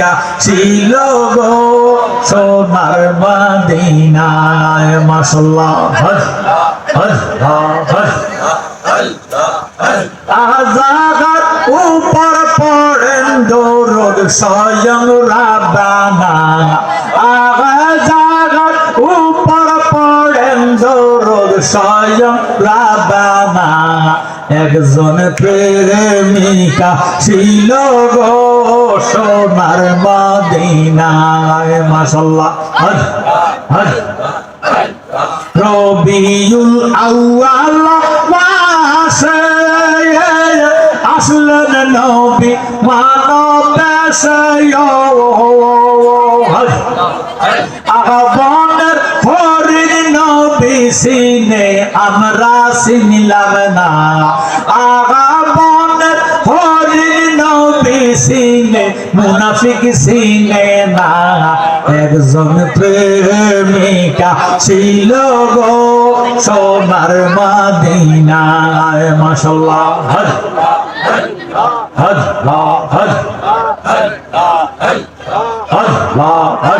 প্রেমিকা ছিল গো। সোনার মদিনায় মাশাল্লাহ হজ হজ হজ। আজাগার উপর পড়েন দৌরদ স্বয়ং রাবানা আজাগার উপর পড়েন দৌরদ স্বয়ং রাবানা একজন প্রেমিকা ছিল গো সোনার রবিউল আউয়াল মাসে আসলেন নবী মানব দেশে সিনে আমরা চিনিলাম না একজন প্রেমিকা ছিল গো সোনার মদিনায় মাশাল্লাহ হজ হজ হজ হজ হজ হজ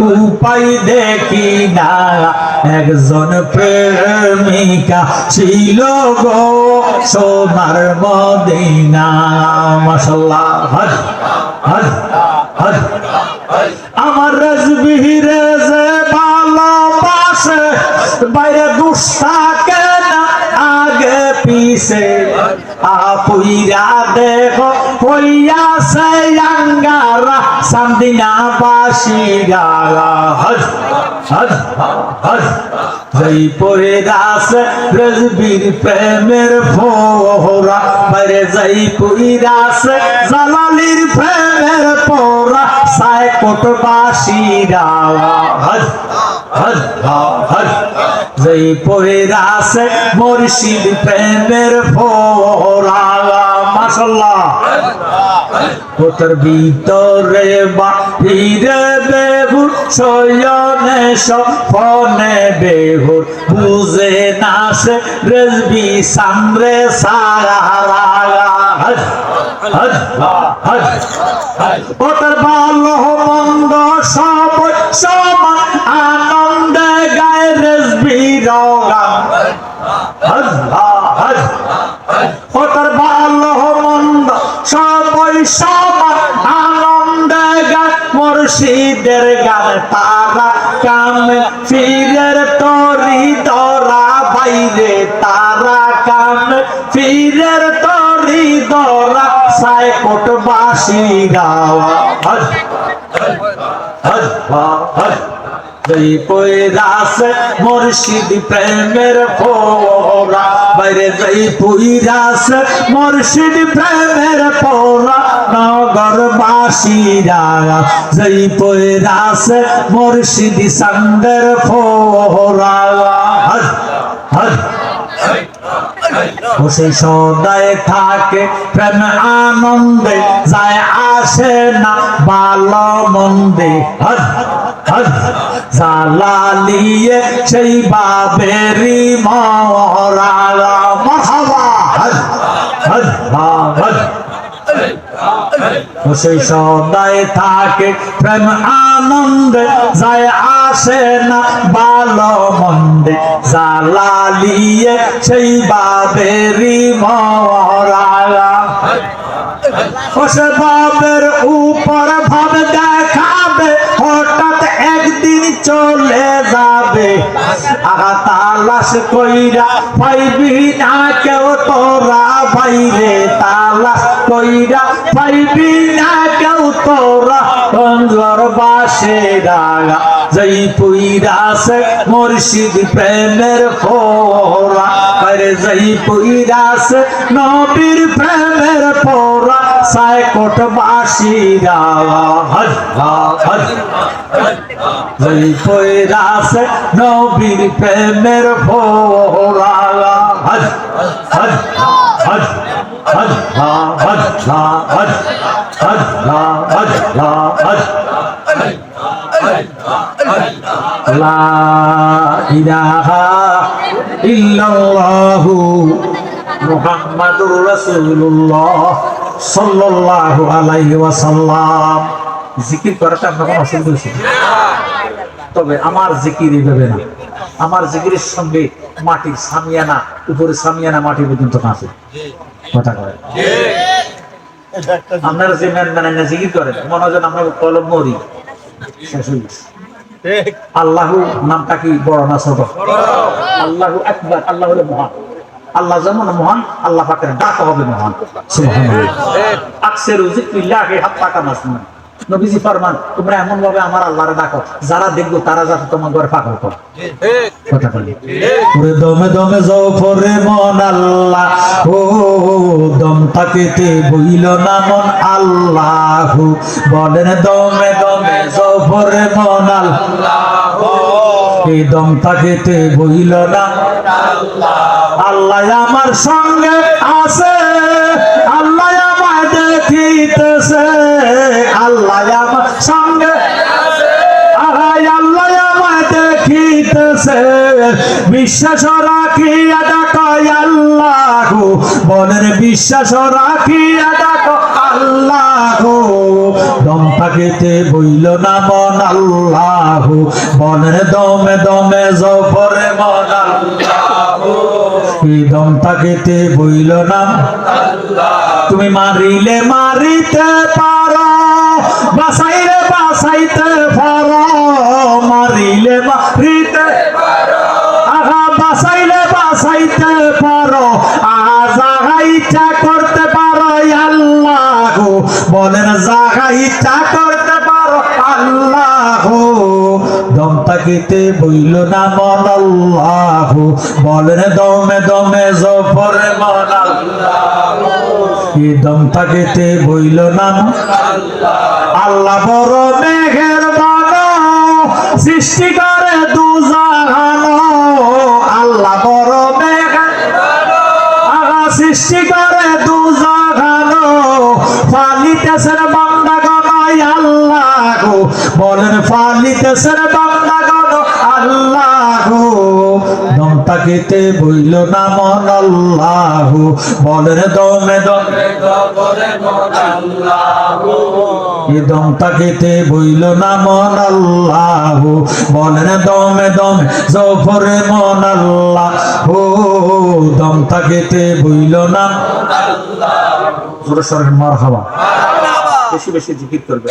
উপায় দেখি না। একজন প্রেমিকা ছিল গো সোনার মদিনা। মাশাল্লাহ, হজ হজ হজ। আমার রাজবিহিরে যে ভালোবাসে, বাইরে দুষ্টাকে না, আগে পিছে। আপুইরা দেখো হইয়াছে আঙ্গারা সান্দিনা বাসিরা হজ হজ হজ যেই পরে দাস রজবীর প্রেমের ফোরা বাইরে যাই পুইরাস জালালির প্রেমের পোরা। সায় কোট বাসিরা হজ হজ হজ। যেই পরে দাস মুর্শিদ প্রেমের ফোরা ভিতরে রেজবি আনন্দে গায়ে রেজবি রগান হজ হজ সমান আনন্দে গান মুর্শিদের গান তারা কাম ফিরের তরি দরা বাইরে তারা কাম ফিরের তরি দরা সাই কোট বাসি গাওয়া হজ হজ হজ যেই পৈরাস মুর্শিদ প্রেমের ফোরা বাইরে যেই পুইরাস মুর্শিদ প্রেমের ফোরা নগর বাসীরা যেই পৈরাস মুর্শিদ সন্দের ফোরা হজ হজ খুশি সদায় থাকে, প্রেম আনন্দে যায় আসে না ভালো মন্দে। হজ জালালিয়ে সেই বাবেরি মরা মহাবা। হজ হজ হজ সেই সদায় থাকে প্রেম আনন্দে, যায় আসে না ভালো মন্দে জালালিয়ে সেই বাবেরি মরা সে বাবের উপর ভাব একদিন চলে যাবে। তালাশ কইরা পাইবি না কেউ তোরা বাইরে। তালাশ কইরা পাইবি না কেউ তোরা কঞ্জর বাসে যেই পুইরাসে মুর্শিদ প্রেমের ফোরা। আরে যেই পুইরাসে নবীর প্রেমের ফোরা। আশায় কোটবাসীরা হর হর। ওই পয়রাস নবীর প্রেমের ভোরা হর হর হর হর হর হর হর হর হর। লা ইলাহা ইল্লাল্লাহু মুহাম্মাদুর সাল্লাল্লাহু আলাইহি ওয়াসাল্লাম। জিকির করাটা আমরা কোনো অসুবিধা হয়েছে তবে আমার জিকির এইভাবে না। আমার জিকিরের সঙ্গে মাটির সামিয়ানা উপরে সামিয়ানা মাটি পর্যন্ত কাঁচে কথা কয়। আপনারা যে ম্যান ম্যান জিকির করেন মনে হয় আমরা কলম মরি। শেষ হয়ে গেছে। আল্লাহু নামটা কি? বড় না ছোট? আল্লাহু একবার আল্লাহ হলো মহান। আল্লাহ যেমন মহান, আল্লাহ পাকের ডাক হবে মহান। মন আল্লাহ দম আল্লাহ। বলেন দমে দমে যাও মন আল্লাহ। এই দম বইল না। আল্লাহ আমার সঙ্গে আছে, আল্লাহ আমায় দেখিতেছে। আল্লাহ আমার সঙ্গে আল্লাহ বিশ্বাস রাখিয়া ডাকাই আল্লাহ বলেন বিশ্বাস রাখিয়া ডাক আল্লাহ। দম থাকিতে বইল না মন আল্লাহ। দমে দমে জফরে মন আল্লাহ। দম থাকিতে বইল না তুমি মারিলে মারিতে পারো বাসাইলে বাসাইতে পারো, মারিলে মারিতে আহা বাসাইলে বাসাইতে পারো আহা ইচ্ছা পারো আল্লাহ বলেন জাগা ইচ্ছা করতে পারো আল্লাহ। দম তাকিতে বইল না মন আল্লাহ। বলেন দমে দমে জফরে মন আল্লাহ। দম তাকিতে বইল না আল্লাহ। বড় মেঘের বানো সৃষ্টি গো বলেন ফালিতেছেন বান্দা গণ আল্লাহ। দম তাকিতে বইল না মন আল্লাহ। বলেন দমে দমে এ দম তাকিতে বইল না মন আল্লাহ। বলেন দমে দমে জফরে মন আল্লাহ। ও দম তাকিতে বইল না জোরে সরেন মার হাওয়া বেশি বেশি জিকির করবে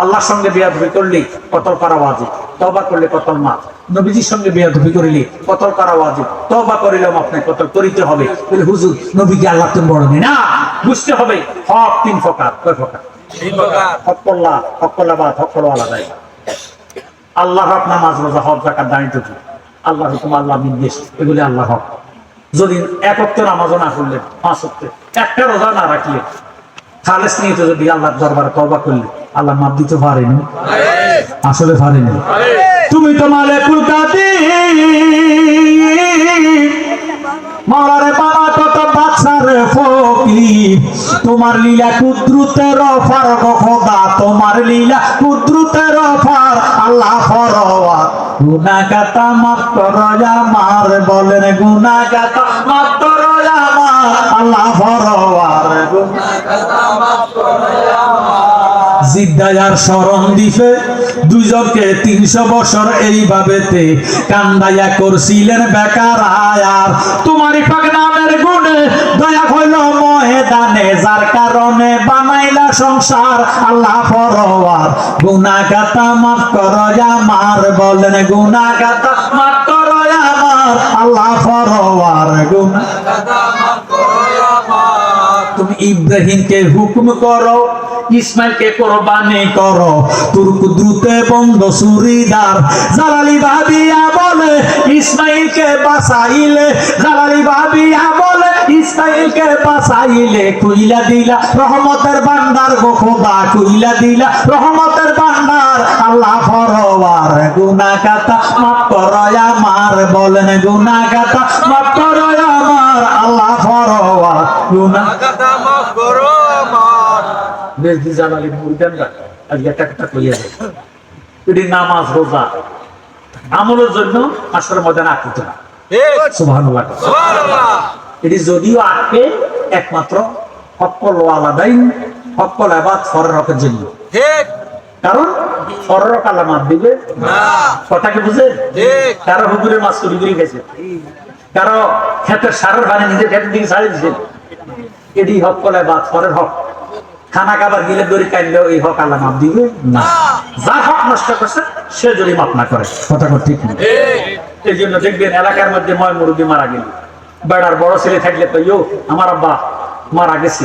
আল্লাহর সঙ্গে বেয়াদবি করলে কতল করা ওয়াজিব। তওবা করলে কতল মাফ। নবীজির সঙ্গে বেয়াদবি করিলে কতল করা ওয়াজিব। তওবা করিলেও আপনাকে কতল করিতে হবে। বলে হুজুর নবীকে আল্লাহ তুমি বড় না বুঝতে হবে হক তিন প্রকার। কয় দেয় আল্লাহ হক নামাজ রোজা হক জাকাত দাঁড়িয়ে টুকু আল্লাহ হুকুম আল্লাহ নির্দেশ এগুলি আল্লাহ হক। যদি এক অক্ট নামাজও না পাঁচ অক্টে একটা রোজা না রাখলে খালেস নিয়ে তো যদি দরবারে করলে, আল্লাহ মাপ দিতে পারেনি। আসলে পারেনি। তুমি তো মালেকুল কাদির মারারে বাবা কত ফকির। তোমার লীলা কুদ্রুতের ফার খোদা, তোমার লীলা কুদ্রুতের ফার আল্লাহ ফরওয়ার। গুনা কাতা মাফ করো আমার, বলেন গুনা কাতা মাফ করো আমার, আল্লাহ ফরওয়ার। জিদ্দায়ার শরণ দিছে। দুজনকে তিনশো বছর এইভাবেতে কান্দাইয়া করছিলেন বেকার আয়ার। তোমারই পাক নামের গুণে দয়া হইল ময়দানে, যার কারণে বানাইলা সংসার আল্লাহ পরওয়ার গুনা গাতা মাফ কর আমার, বলেন গুনা গাতা মাফ কর আমার, আল্লাহ পরওয়ার তুমি ইব্রাহিমকে হুকুম করো, ইসমাইলকে কোরবানি করো। তুর্ক দ্রুতে বন্ধ সুরিদার জালালি ভাবিয়া বলে, ইসমাইলকে বাঁচাইলে। জালালি ভাবিয়া বলে, ইসমাইলকে বাঁচাইলে কুইলা দিলা। রহমতের বান্দার গো খোদা কুইলা দিলা। রহমতের বান্দার আল্লাহ ফরওয়ার গুনা কাতা মাফ করো আমার, বলেন গুনা কাতা মাফ করো আমার, আল্লাহ ফরওয়ার গুনা কথা মেজদি জালালি মুরগানরা আজকে একটা কইয়া দেয় এটি নামাজ রোজা। আমলের জন্য আসরের মধ্যে আটকিত না। এটি যদিও আটকে একমাত্র হকল আলাদাই হকল আবাদ ফরের হকের জন্য কারণ ফরের হক মাপ দিবে। না। কথা কি বুঝে? কারও হুকুরের মাছ চুরি করে গেছে। কারও ক্ষেতের সারের পানি নিজের ক্ষেতের দিকে ছাড়িয়ে দিছে। এটি হক কলে বা ফরের হক। খানা খাবার গিলে দড়ি কাইলে ওই হক আল্লাহ মাপ দিবে। না। যার হক নষ্ট করছে, সে যদি মাপ না করে। কথা কর, ঠিক না? এই জন্য দেখবেন এলাকার মধ্যে ময় মুরগি মারা গেল। বেড়ার বড় ছেলে থাকলে তো, ইয়ো, আমার আব্বা মারা গেছে।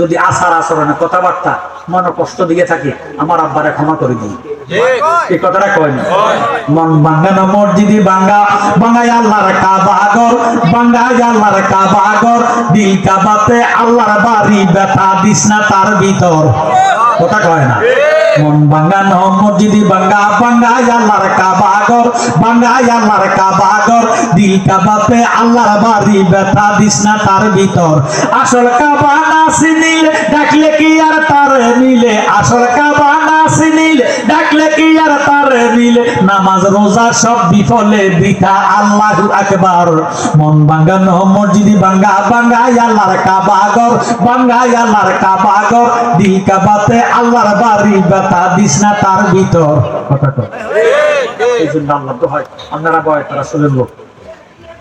যদি আসার আচরণে কথাবার্তা মনে কষ্ট দিয়ে থাকে আমার আব্বারে ক্ষমা করে দিই ঠিক। এই কথাটা কয় না? মন বাঙ্গানো মসজিদি বাঙ্গা বাঙ্গাই আল্লাহর কাবাগর বাঙ্গাই আল্লাহর কাবাগর দিল কাবাতে আল্লাহর বাড়ি ব্যথা দিস না তার ভিতর। কথা কয় না। মন বাঙ্গানো মসজিদি বাঙ্গা বাঙ্গাই আল্লাহর কাবাগর বাঙ্গাই আল্লাহর কাবাগর। দিল কাবাপে আল্লাহর বাড়ি ব্যথা দিস না তার ভিতর। আসল কাবা ডাকলে কি আর তার মিলে? আসল কাবা না চিনিল ডাকলে কি আর নামাজ, রোজা সব বিফলে আল্লাহু আকবার। মন বাঙ্গানো বাঙ্গা আল্লাহর কাবাগর আল্লাহর কাবাগর দিল কাবাতে আল্লাহর বাড়ি, ব্যথা দিস না তার ভিতর। আপনারা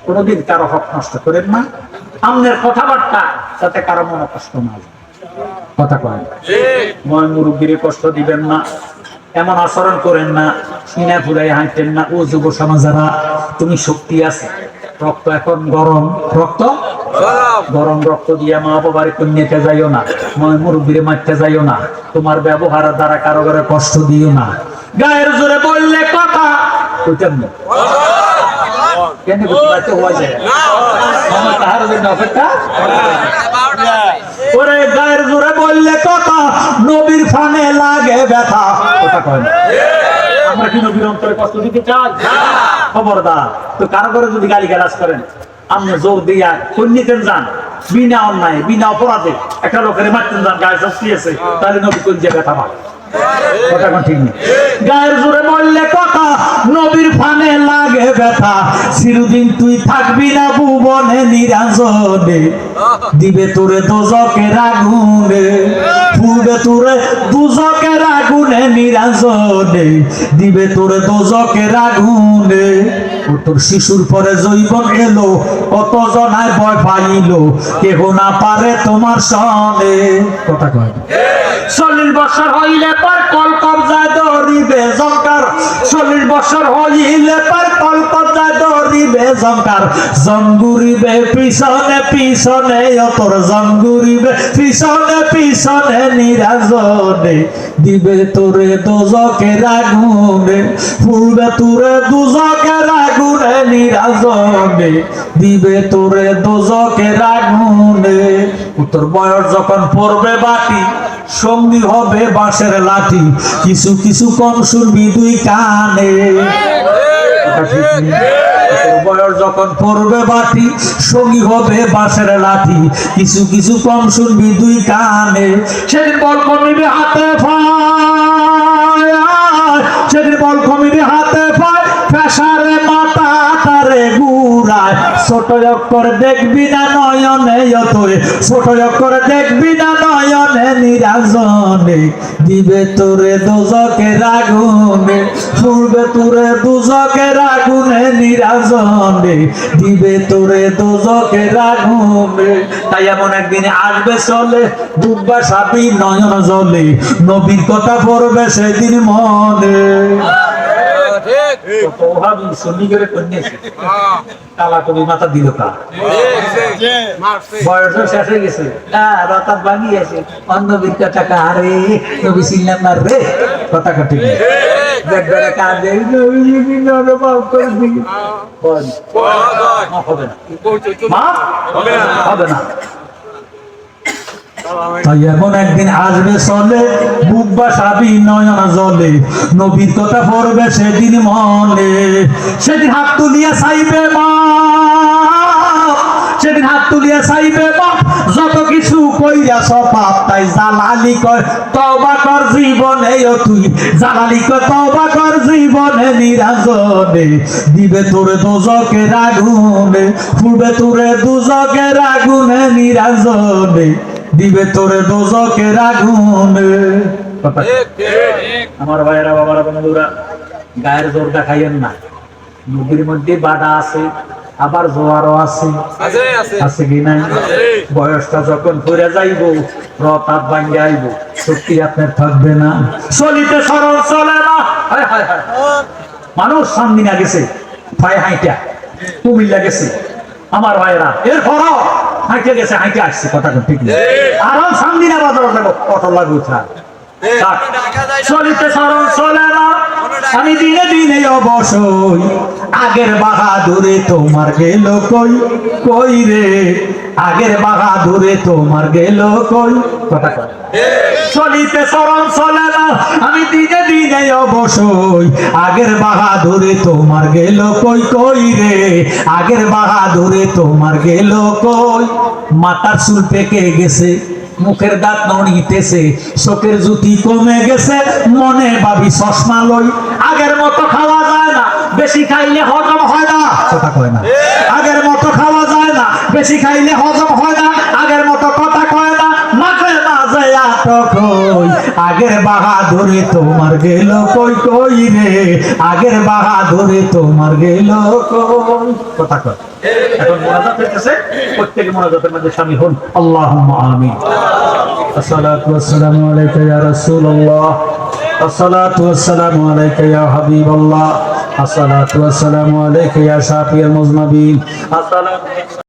কোনোদিন কারও হক নষ্ট করেন না। আমনের কথাবার্তা যাতে কারও মনে কষ্ট না হয়। কথা কয়। ময় মুরব্বীরে কষ্ট দিবেন না এমন আচরণ করেন না সিনা ফুলাই হাঁটতেন না। ও যুব সমাজেরা তুমি শক্তি আছে। রক্ত এখন গরম। রক্ত? গরম। রক্ত দিয়ে মা বাবার কন্যাতে যাইও না ময় মুরব্বীরে মারতে যাইও না। তোমার ব্যবহারের দ্বারা কারও কারও কষ্ট দিও না। গায়ের জোরে বললে কথা। না কেন যায় আমার তাহার জন্য অপেক্ষা ওরে গায়ের জোরে বললে কথা নবীর ফানে লাগে ব্যথা। কথা কয় না? আমরা কি নবীর অন্তরে কষ্ট দিতে চাই? খবরদার তো কারও করে যদি গালি গালাজ করেন আপনি জোর দিয়া কন্যিতেন যান। বিনা অন্যায় বিনা অপরাধে একটা লোকের মারতেন যান গায়ে শাস্তি আছে তাহলে নবী কোন যে ব্যথা পাবে? কথা ঠিক নেই গায়ের জোরে বললে কথা নবীর ফানে লাগে ব্যথা, চিরদিন তুই থাকবি না ভুবনে নিরাজনে। দিবে তোরে দোজকের আগুনে, ফুলবে তোরে দুজকের আগুনে নিরাজনে। দিবে তোরে দোজকের আগুনে। ও তোর শিশুর পরে জৈবন এলো কত জনায় ভয় পাইল, কেহ না পারে তোমার সনে। কথা কয়। চল্লিশ বছর হইলে পর কল কবজায় দৌড়িবে জঙ্কার চল্লিশ বছর হইলে পর দৌড়িবে জঙ্কার জঙ্গুরিবে পিছনে পিছনে অতর জঙ্গুরিবে পিছনে পিছনে নিরাজনে দিবে তোরে দোজকের আগুনে ফুলবে তোরে দুজকের আগুনে নিরাজনে দিবে তোরে দোজকের আগুনে উত্তর বয়স যখন পড়বে বাটি সঙ্গী হবে বাঁশের লাঠি কিছু কিছু কম শুনবি দুই কানে বয়স যখন পড়বে বাটি, সঙ্গী হবে বাঁশের লাঠি। কিছু কিছু কম শুনবি দুই কানে। সেদিন বল কমিবে হাতে পায়। সেদিন বল কমিবে হাতে পায়। পেশারে মাথা তারে গুড়ায় ছোট অক্ষর দেখবি না নয়নে তোরে ছোট অক্ষর দেখবি না নয়নে নিরাজনে। দিবে তোরে দোজকে রাগুনে। পূর্বে তোরে দুজকে রাগুনে নিরাজনে। দিবে তোরে দোজকে রাগুনে। তাই এমন একদিন আসবে চলে ডুববা সাপি নয়ন জলে। নবীর কথা পড়বে সেদিন মনে। ওহাবি সুন্নি করে কন্যাছে হ্যাঁ। কালা কবি মাথা দিল ঠিক বয়স শেষ হয়ে গেছে। হ্যাঁ রাতার বাগি আছে। অন্য বিদ্যা টাকা আরে নবী ছিলাম না রে। কথা কাটি দেখবে নবী নবী করে বয় মাফ হবে না। তো হবে না। তাই একদিন আসবে চলে বুক বা সাবি নয়ন জলে। নবীর কথা পড়বে সেদিন মনে। সেদিন হাত তুলিয়া চাইবে মা। সেদিন হাত তুলিয়া চাইবে মা। যত কিছু কইরা সপাপ তাই জালালি কর তবা কর জীবনে তুই। জালালি কর তবা কর জীবনে নিরাজনে। দিবে তোরে দোজকের আগুনে ফুলবে তোরে দুজকের আগুনে নিরাজনে। দিবে তোরে দোজকের আগুনে। কথা ঠিক ঠিক আমার ভাইয়েরা বাবারা বন্ধুরা গায়ের জোর দেখাইয়েন না। নদীর মধ্যে বাধা আছে আবার জোয়ারও আছে। আছে কি নাই? বয়সটা যখন ঘুরে যাইব রতাপ ভাঙ্গে আইব সত্যি আপনার থাকবে না। চলিতে সরল চলে না। মানুষ সামদিনা গেছে ভাই হাইটা কুমিল্লা গেছে। আমার ভাইরা এরপরও হাইটে গেছে হাইটে আসছে কথা ঠিক আরাম সামনে না বাজার যাব কত। চলিতে সরল চলে না। আমি দিনে দিনে আগের বাহাদুরে তোমার গেল কই? কই রে? আগের বাহাদুরে তোমার গেল কই? কথা কয়। চলিতে সরল চলে না। আমি দিনে দিনে অবসই আগের বাহাদুরে তোমার গেল কই কই রে? আগের বাহাদুরে তোমার গেল কই? মাথার চুল পেকে গেছে মুখের দাঁত নড়িতেছে চোখের জুতি কমে গেছে মনে ভাবি চশমা লই। আগের মতো খাওয়া যায় না বেশি খাইলে হজম হয় না। কথা কয় না। আগের মতো খাওয়া যায় না বেশি খাইলে হজম হয় না। আগের বাহাদুরে তোমার গেল কই কই রে? আগের বাহাদুরে তোমার গেল কই? কথা কয়। এখন মোনাজাত হইতেছে, প্রত্যেক মোনাজাতের মধ্যে স্বামী হন। আল্লাহুম্মা আমিন। আসসালাতু ওয়াসসালামু আলাইকা ইয়া রাসূলুল্লাহ। আসসালাতু ওয়াসসালামু আলাইকা ইয়া হাবিবাল্লাহ। আসসালাতু ওয়াসসালামু আলাইকা ইয়া শাফিউল মুজনাবিন আসসালাতু